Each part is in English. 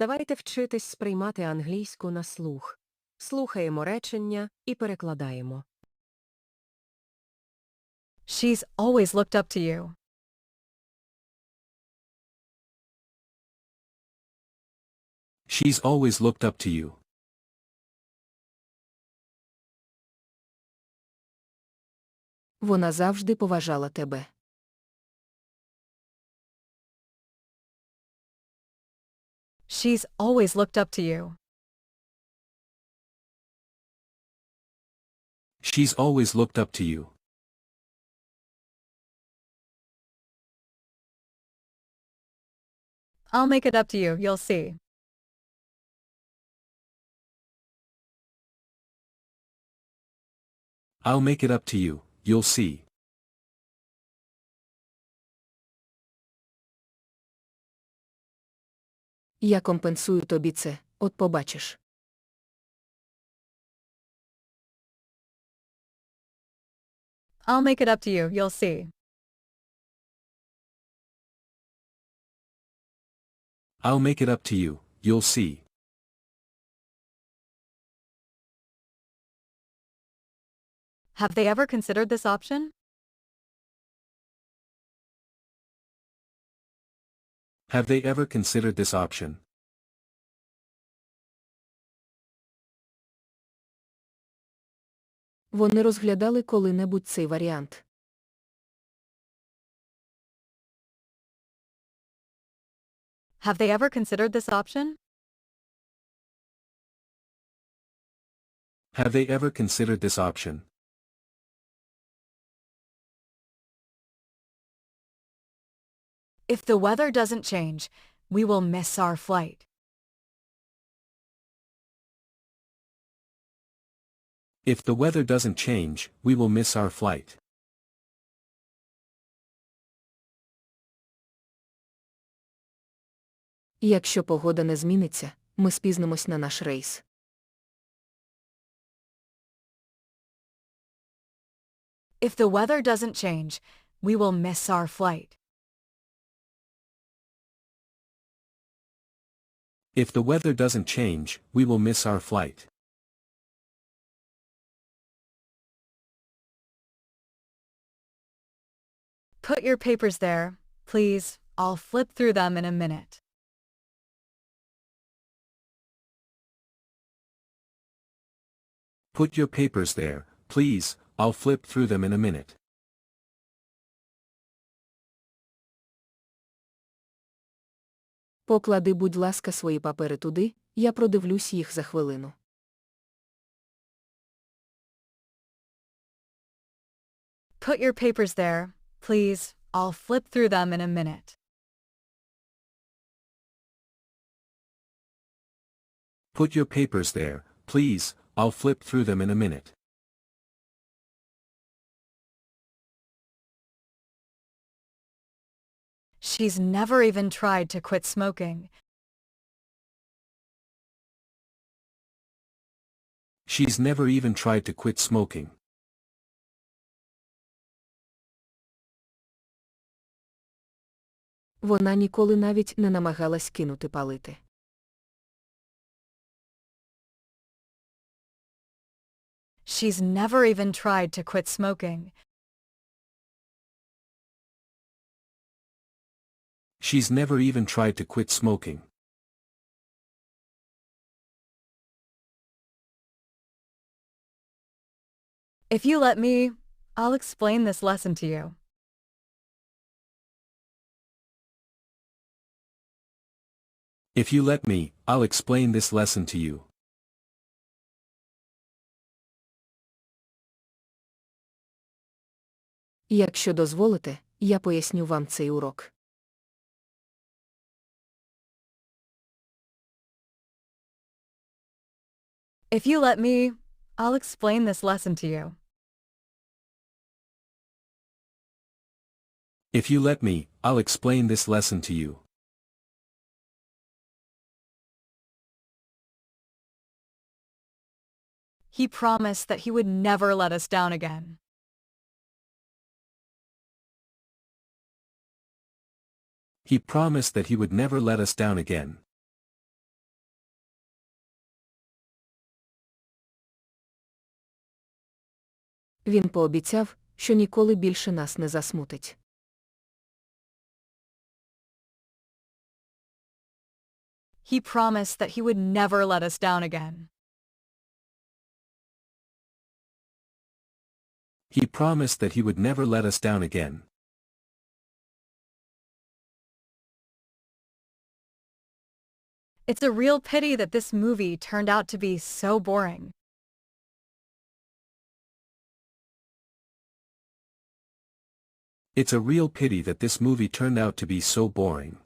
Давайте вчитись сприймати англійську на слух. Слухаємо речення і перекладаємо. She's always looked up to you. She's always looked up to you. Вона завжди поважала тебе. She's always looked up to you. She's always looked up to you. I'll make it up to you, you'll see. I'll make it up to you, you'll see. Я компенсую тобі це, от побачиш. I'll make it up to you, you'll see. I'll make it up to you, you'll see. Have they ever considered this option? Have they ever considered this option? Вони розглядали коли-небудь цей варіант. Have they ever considered this option? Have they ever considered this option? If the weather doesn't change, we will miss our flight. If the weather doesn't change, we will miss our flight. Якщо погода не зміниться, ми спізнимось на наш рейс. If the weather doesn't change, we will miss our flight. If the weather doesn't change, we will miss our flight. Put your papers there, please. I'll flip through them in a minute. Put your papers there, please, I'll flip through them in a minute. Поклади, будь ласка, свої папери туди, я продивлюсь їх за хвилину. Put your papers there, please. I'll flip through them in a minute. Put your papers there, please, I'll flip through them in a minute. She's never even tried to quit smoking. She's never even tried to quit smoking. Вона ніколи навіть не намагалась кинути палити. She's never even tried to quit smoking. She's never even tried to quit smoking. If you let me, I'll explain this lesson to you. If you let me, I'll explain this lesson to you. Якщо дозволите, я поясню вам цей урок. If you let me, I'll explain this lesson to you. If you let me, I'll explain this lesson to you. He promised that he would never let us down again. He promised that he would never let us down again. Він пообіцяв, що ніколи більше нас не засмутить. He promised that he would never let us down again. He promised that he would never let us down again. It's a real pity that this movie turned out to be so boring. It's a real pity that this movie turned out to be so boring.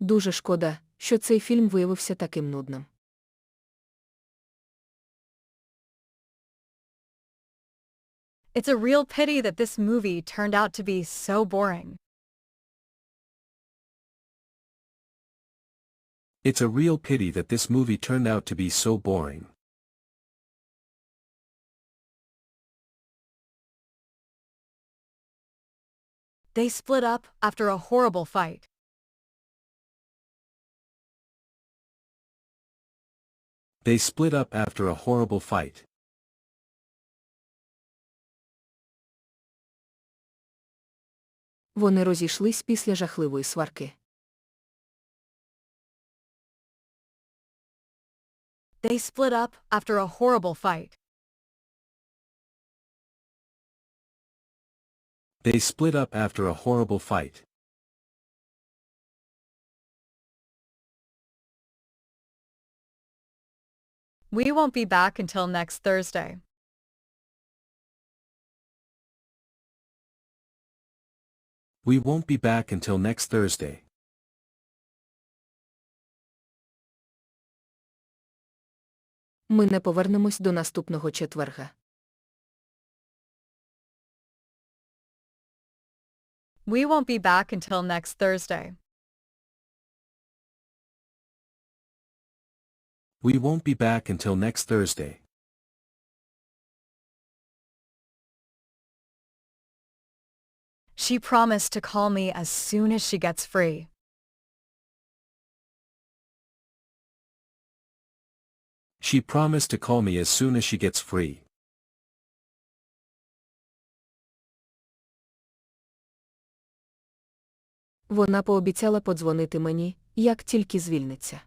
Дуже шкода, що цей фільм виявився таким нудним. It's a real pity that this movie turned out to be so boring. It's a real pity that this movie turned out to be so boring. They split up after a horrible fight. They split up after a horrible fight. Вони розійшлись після жахливої сварки. They split up after a horrible fight. They split up after a horrible fight. We won't be back until next Thursday. We won't be back until next Thursday. Ми не повернемось до наступного четверга. We won't be back until next Thursday. We won't be back until next Thursday. She promised to call me as soon as she gets free. She promised to call me as soon as she gets free. Вона пообіцяла подзвонити мені, як тільки звільниться.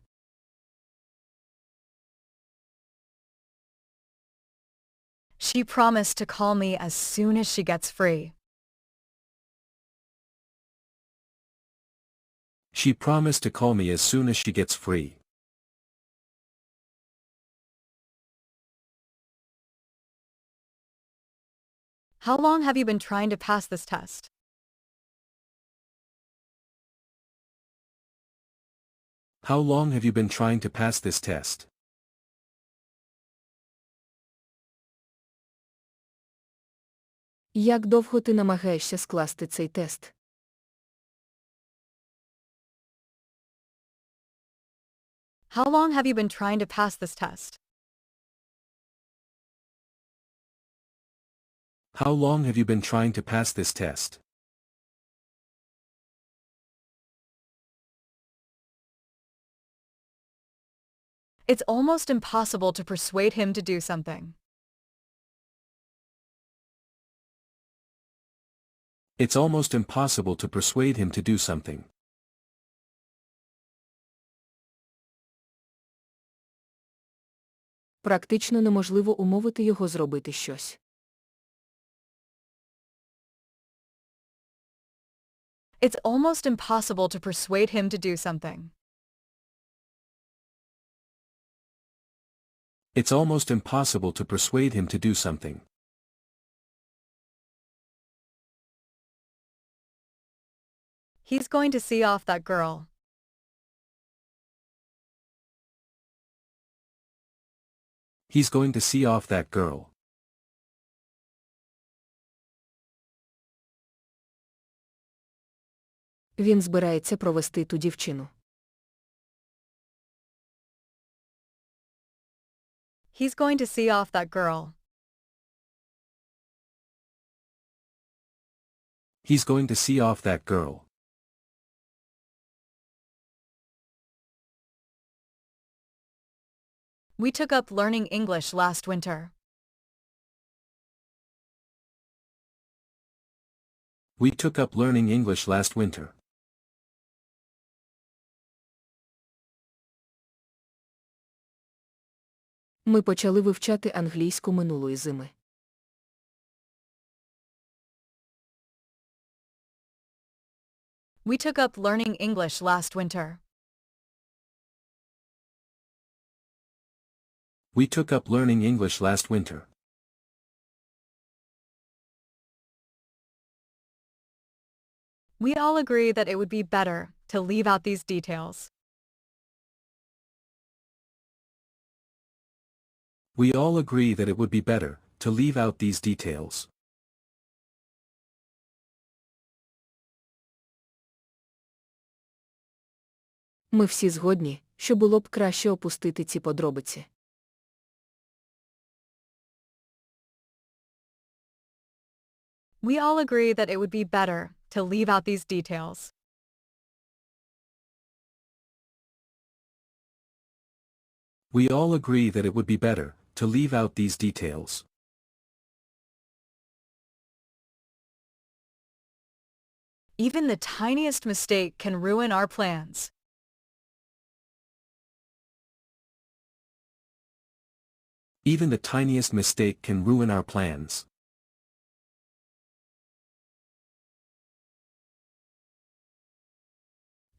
She promised to call me as soon as she gets free. She promised to call me as soon as she gets free. How long have you been trying to pass this test? How long have you been trying to pass this test? Як довго ти намагаєшся скласти цей тест? How long have you been trying to pass this test? How long have you been trying to pass this test? It's almost impossible to persuade him to do something. It's almost impossible to persuade him to do something. Практично неможливо умовити його зробити щось. It's almost impossible to persuade him to do something. It's almost impossible to persuade him to do something. He's going to see off that girl. He's going to see off that girl. Він збирається провести ту дівчину. He's going to see off that girl. He's going to see off that girl. We took up learning English last winter. We took up learning English last winter. Ми почали вивчати англійську минулої зими. We took up learning English last winter. We took up learning English last winter. We all agree that it would be better to leave out these details. We all agree that it would be better to leave out these details. Ми всі згодні, що було б краще опустити ці подробиці. We all agree that it would be better to leave out these details. We all agree that it would be better to leave out these details. Even the tiniest mistake can ruin our plans. Even the tiniest mistake can ruin our plans.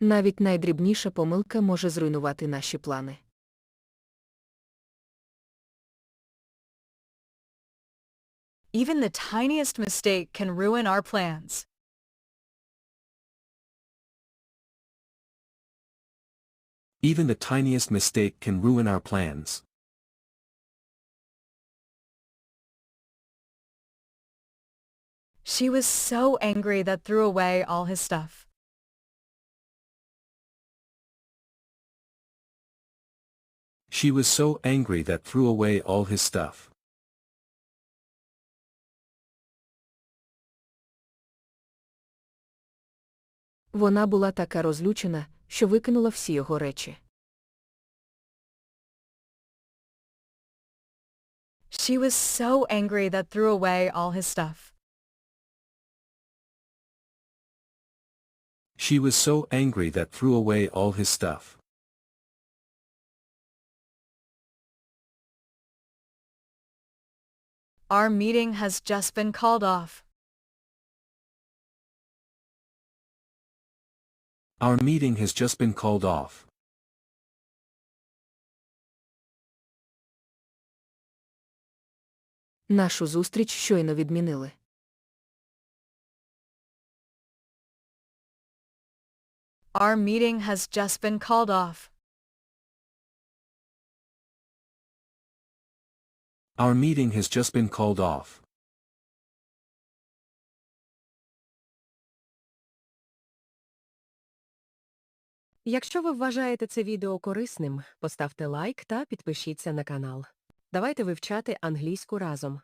Навіть найдрібніша помилка може зруйнувати наші плани. Even the tiniest mistake can ruin our plans. Even the tiniest mistake can ruin our plans. She was so angry that threw away all his stuff. She was so angry that threw away all his stuff. Вона була така розлючена, що викинула всі його речі. She was so angry that threw away all his stuff. She was so angry that threw away all his stuff. Our meeting has just been called off. Our meeting has just been called off. Нашу зустріч щойно відмінили. Our meeting has just been called off. Our meeting has just been called off. Якщо ви вважаєте це відео корисним, поставте лайк та підпишіться на канал. Давайте вивчати англійську разом.